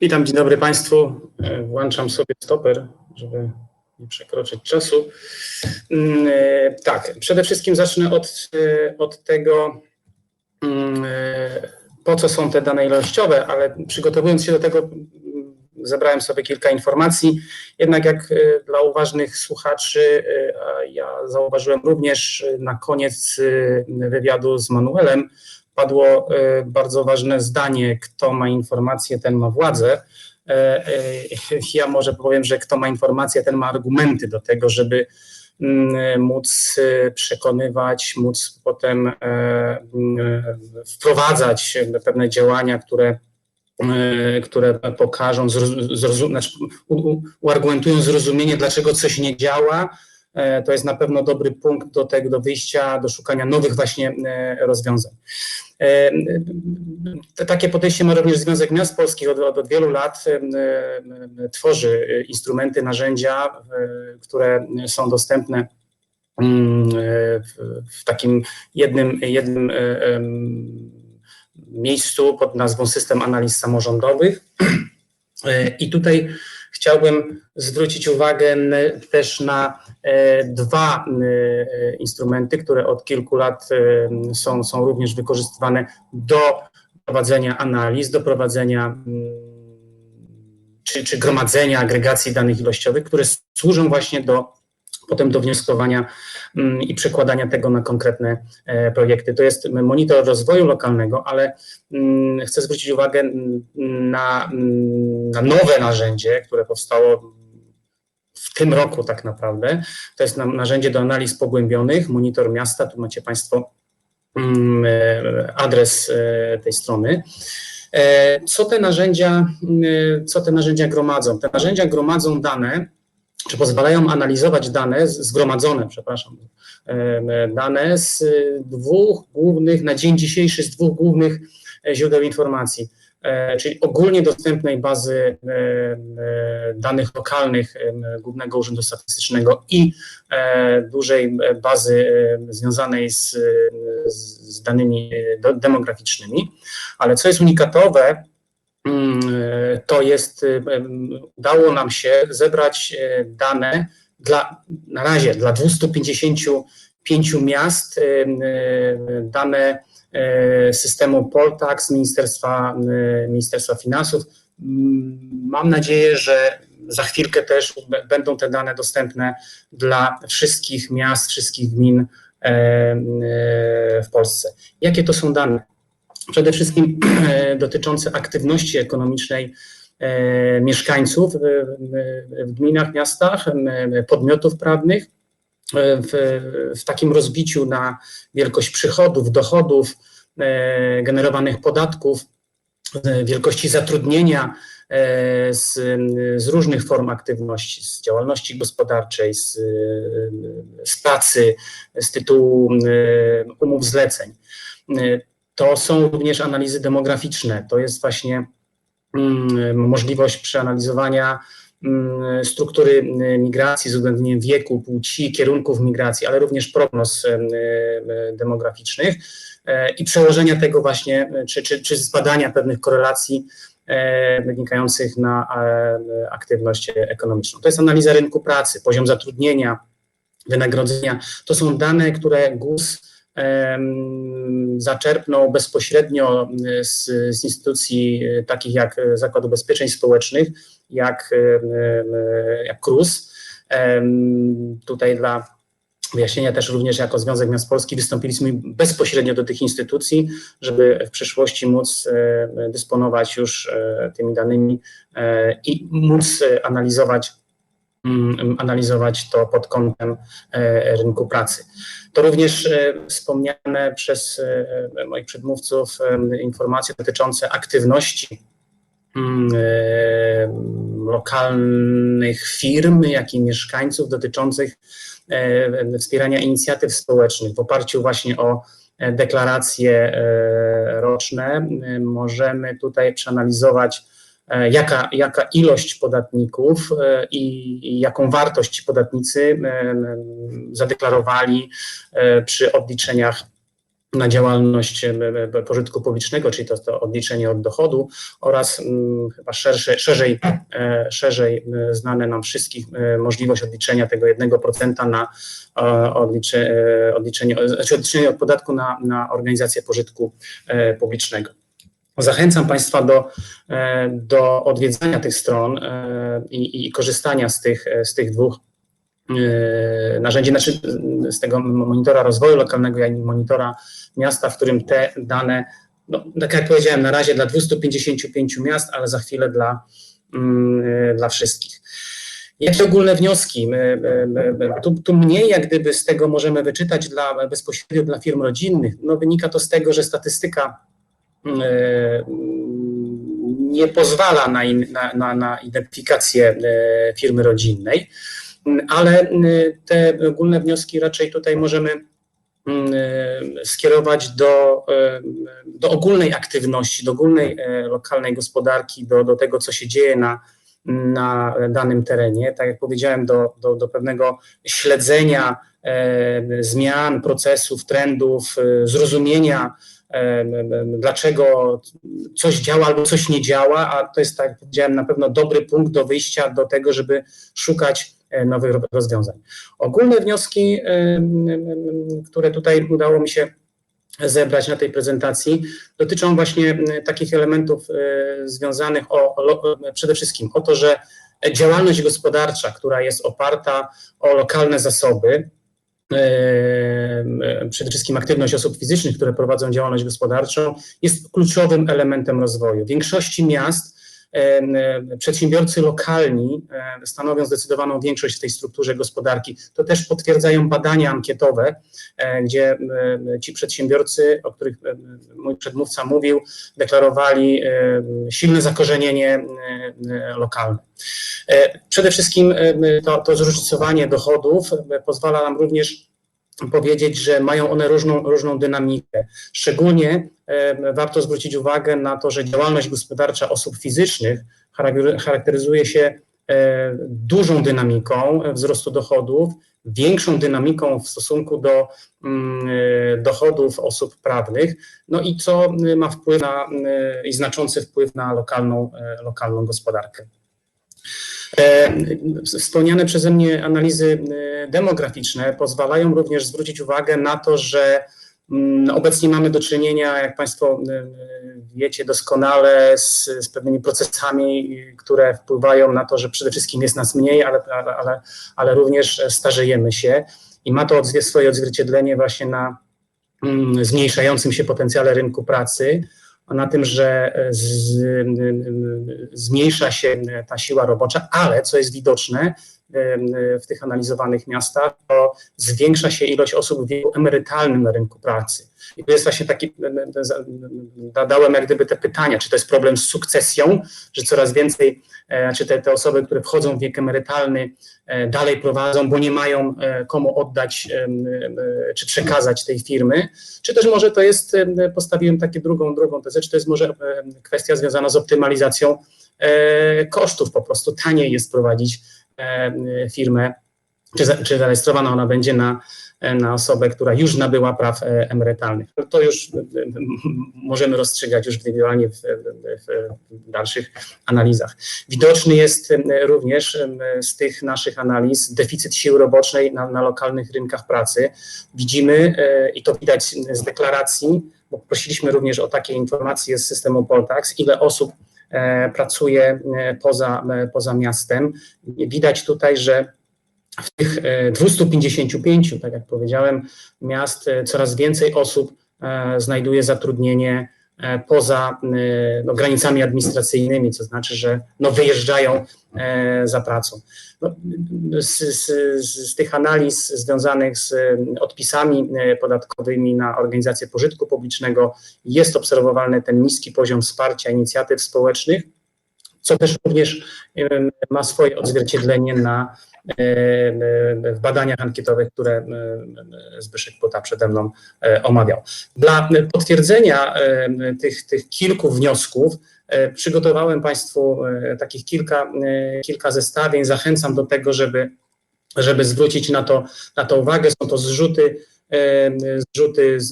Witam, dzień dobry Państwu. E, Włączam sobie stoper, żeby nie przekroczyć czasu. Mm, e, Tak, przede wszystkim zacznę od, e, od tego, mm, po co są te dane ilościowe, ale przygotowując się do tego, mm, zebrałem sobie kilka informacji. Jednak jak dla uważnych słuchaczy, ja zauważyłem również na koniec wywiadu z Manuelem, padło e, bardzo ważne zdanie, kto ma informację, ten ma władzę. E, e, Ja może powiem, że kto ma informację, ten ma argumenty do tego, żeby mm, móc przekonywać, móc potem wprowadzać pewne działania, które które pokażą, zrozum- znaczy, uargumentują zrozumienie, dlaczego coś nie działa. E, To jest na pewno dobry punkt do tego, do wyjścia, do szukania nowych właśnie e, rozwiązań. E, Takie podejście ma również Związek Miast Polskich od, od, od wielu lat. Tworzy instrumenty, narzędzia, które są dostępne mm, w, takim jednym, jednym miejscu pod nazwą System Analiz Samorządowych. I tutaj chciałbym zwrócić uwagę też na e, dwa n- e, instrumenty, które od kilku lat e, są, są również wykorzystywane do prowadzenia analiz, do prowadzenia mm, czy, czy gromadzenia, agregacji danych ilościowych, które służą właśnie do potem do wnioskowania mm, i przekładania tego na konkretne e, projekty. To jest monitor rozwoju lokalnego, ale mm, chcę zwrócić uwagę na, na nowe narzędzie, które powstało w tym roku tak naprawdę. To jest narzędzie do analiz pogłębionych, monitor miasta. Tu macie Państwo mm, e, adres e, tej strony. E, Co te narzędzia, co te narzędzia gromadzą? Te narzędzia gromadzą dane, czy pozwalają analizować dane zgromadzone, przepraszam, dane z dwóch głównych, na dzień dzisiejszy z dwóch głównych źródeł informacji, czyli ogólnie dostępnej bazy em, e, danych lokalnych Głównego Urzędu Statystycznego i e, dużej e, bazy e, związanej z, e, z danymi e, demograficznymi. Ale co jest unikatowe, Mm, e, to jest, e, udało nam się zebrać e, dane dla, na razie dla 255 miast, e, dane e, systemu Poltax Ministerstwa, e, Ministerstwa Finansów. Mm, Mam nadzieję, że za chwilkę też będą te dane dostępne dla wszystkich miast, wszystkich gmin e, e, w Polsce. Jakie to są dane? przede wszystkim e, dotyczące aktywności ekonomicznej e, mieszkańców w, gminach, miastach, podmiotów prawnych, e, w, w takim rozbiciu na wielkość przychodów, dochodów, e, generowanych podatków, e, wielkości zatrudnienia e, z, z różnych form aktywności, z działalności gospodarczej, z, z pracy, z tytułu e, umów zleceń. E, to są również analizy demograficzne. To jest właśnie mm, możliwość przeanalizowania struktury y, migracji z uwzględnieniem wieku, płci, kierunków migracji, ale również prognoz y, demograficznych e, i przełożenia tego właśnie, y, czy, czy, czy zbadania pewnych korelacji e, wynikających na e, aktywność ekonomiczną. To jest analiza rynku pracy, poziom zatrudnienia, wynagrodzenia. To są dane, które GUS zaczerpnął bezpośrednio y, z, z instytucji y, takich jak y, Zakład Ubezpieczeń Społecznych, jak, jak KRUS. Tutaj dla wyjaśnienia też również jako Związek Miast Polskich wystąpiliśmy bezpośrednio do tych instytucji, żeby w przyszłości móc e, dysponować już e, tymi danymi e, i móc e, analizować analizować to pod kątem e, rynku pracy. To również e, wspomniane przez e, moich przedmówców informacje dotyczące aktywności mm, lokalnych firm, jak i mieszkańców dotyczących wspierania inicjatyw społecznych w oparciu właśnie o deklaracje roczne. Możemy tutaj przeanalizować jaka, jaka ilość podatników e, i, jaką wartość ci podatnicy e, zadeklarowali e, przy odliczeniach na działalność e, e, pożytku publicznego, czyli to, to odliczenie od dochodu oraz m, chyba szersze, szerzej, e, szerzej e, znane nam wszystkich e, możliwość odliczenia tego 1% na e, odlicze, e, odliczenie, znaczy odliczenie od podatku na, na organizację pożytku e, publicznego. Zachęcam Państwa do, e, do odwiedzania tych stron e, i, i korzystania z tych, z tych dwóch e, narzędzi, znaczy z tego monitora rozwoju lokalnego, jak i monitora miasta, w którym te dane, no, tak jak powiedziałem, na razie dla 255 miast, ale za chwilę dla, mm, dla wszystkich. Jakie ogólne wnioski? Tu, tu mniej jak gdyby z tego możemy wyczytać dla, bezpośrednio dla firm rodzinnych. No, wynika to z tego, że statystyka e, nie pozwala na, in, na, na, na identyfikację e, firmy rodzinnej, ale e, te ogólne wnioski raczej tutaj możemy mm, skierować do, do ogólnej aktywności, do ogólnej lokalnej gospodarki, do, do tego, co się dzieje na, na danym terenie. Tak jak powiedziałem, do, do, do pewnego śledzenia zmian, procesów, trendów, zrozumienia dlaczego coś działa albo coś nie działa, a to jest, tak jak powiedziałem, na pewno dobry punkt do wyjścia do tego, żeby szukać e, nowych rozwiązań. Ogólne wnioski, które tutaj udało mi się zebrać na tej prezentacji, dotyczą właśnie takich elementów e, związanych o, przede wszystkim o to, że działalność gospodarcza, która jest oparta o lokalne zasoby, przede wszystkim aktywność osób fizycznych, które prowadzą działalność gospodarczą, jest kluczowym elementem rozwoju. W większości miast przedsiębiorcy lokalni stanowią zdecydowaną większość w tej strukturze gospodarki. To też potwierdzają badania ankietowe, gdzie ci przedsiębiorcy, o których mój przedmówca mówił, deklarowali silne zakorzenienie lokalne. Przede wszystkim to, to zróżnicowanie dochodów pozwala nam również powiedzieć, że mają one różną, różną dynamikę. Szczególnie e, warto zwrócić uwagę na to, że działalność gospodarcza osób fizycznych charakteryzuje się e, dużą dynamiką wzrostu dochodów, większą dynamiką w stosunku do mm, e, dochodów osób prawnych, no i co ma wpływ na, i znaczący wpływ na lokalną, lokalną gospodarkę. E, wspomniane przeze mnie analizy e, demograficzne pozwalają również zwrócić uwagę na to, że Obecnie mamy do czynienia, jak Państwo e, wiecie doskonale, z, z, pewnymi procesami, które wpływają na to, że przede wszystkim jest nas mniej, ale, ale, ale również starzejemy się. I ma to swoje odzwierciedlenie właśnie na mm, zmniejszającym się potencjale rynku pracy na tym, że e, z, zmniejsza się ta siła robocza, ale co jest widoczne w tych analizowanych miastach, to zwiększa się ilość osób w wieku emerytalnym na rynku pracy. I to jest właśnie taki, dałem jak gdyby te pytania, czy to jest problem z sukcesją, że coraz więcej, e, czy te, te osoby, które wchodzą w wiek emerytalny, e, dalej prowadzą, bo nie mają e, komu oddać czy przekazać tej firmy, czy też może to jest, postawiłem takie drugą, drugą tezę, czy to jest może kwestia związana z optymalizacją kosztów, po prostu taniej jest prowadzić firmę, czy, czy zarejestrowana ona będzie na E, na osobę, która już nabyła praw e, emerytalnych. To już e, możemy rozstrzygać już indywidualnie w, w, dalszych analizach. Widoczny jest również z tych naszych analiz deficyt siły roboczej na, na lokalnych rynkach pracy. Widzimy i to widać z deklaracji, bo prosiliśmy również o takie informacje z systemu Poltax, ile osób pracuje poza, poza miastem. Widać tutaj, że w tych 255, e, tak jak powiedziałem, miast e, coraz więcej osób e, znajduje zatrudnienie poza no, granicami administracyjnymi, to znaczy, że no, wyjeżdżają za pracą. No, z, z, z, tych analiz związanych z odpisami podatkowymi na organizacje pożytku publicznego jest obserwowalny ten niski poziom wsparcia inicjatyw społecznych, co też również ma swoje odzwierciedlenie na w badaniach ankietowych, które e, Zbyszek Pota przede mną e, omawiał. Dla potwierdzenia e, tych, tych kilku wniosków przygotowałem Państwu takich kilka, kilka zestawień. Zachęcam do tego, żeby, żeby zwrócić na to, na to uwagę. Są to zrzuty e, zrzuty z,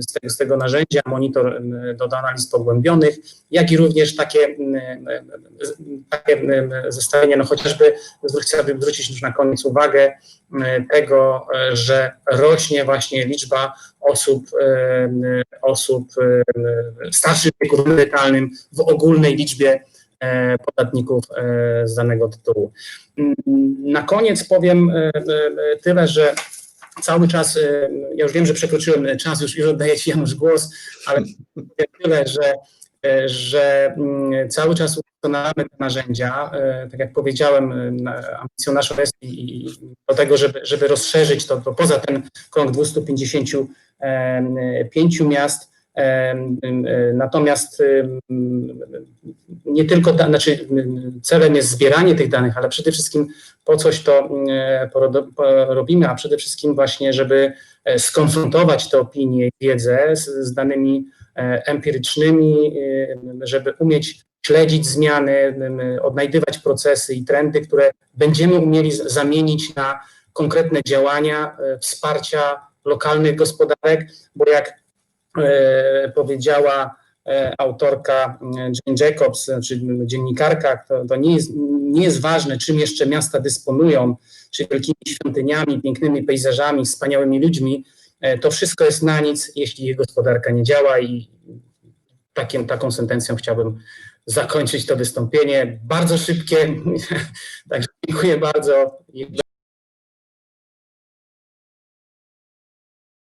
z, tego, z tego narzędzia, monitor do, do analiz pogłębionych, jak i również takie, takie zestawienie, no chociażby chciałbym zwrócić już na koniec uwagę tego, że rośnie właśnie liczba osób, osób starszych w wieku emerytalnym w ogólnej liczbie e, podatników e, z danego tytułu. Na koniec powiem e, tyle, że cały czas, e, ja już wiem, że przekroczyłem czas, już, już oddaję Ci Janusz głos, ale tyle, że, e, że mm, cały czas udoskonalamy te narzędzia. E, Tak jak powiedziałem, ambicją naszą jest i, i do tego, żeby, żeby rozszerzyć to, to poza ten krąg 255 miast. E, Natomiast nie tylko, znaczy celem jest zbieranie tych danych, ale przede wszystkim po coś to e, robimy, a przede wszystkim właśnie, żeby e, skonfrontować te opinie i wiedzę z, z danymi empirycznymi, żeby umieć śledzić zmiany, odnajdywać procesy i trendy, które będziemy umieli zamienić na konkretne działania wsparcia lokalnych gospodarek, bo jak powiedziała e, autorka e, Jane Jacobs, czy dziennikarka, to, to nie, jest, nie jest ważne, czym jeszcze miasta dysponują, czy wielkimi świątyniami, pięknymi pejzażami, wspaniałymi ludźmi. E, To wszystko jest na nic, jeśli ich gospodarka nie działa i takim, taką sentencją chciałbym zakończyć to wystąpienie. Bardzo szybkie, także dziękuję bardzo.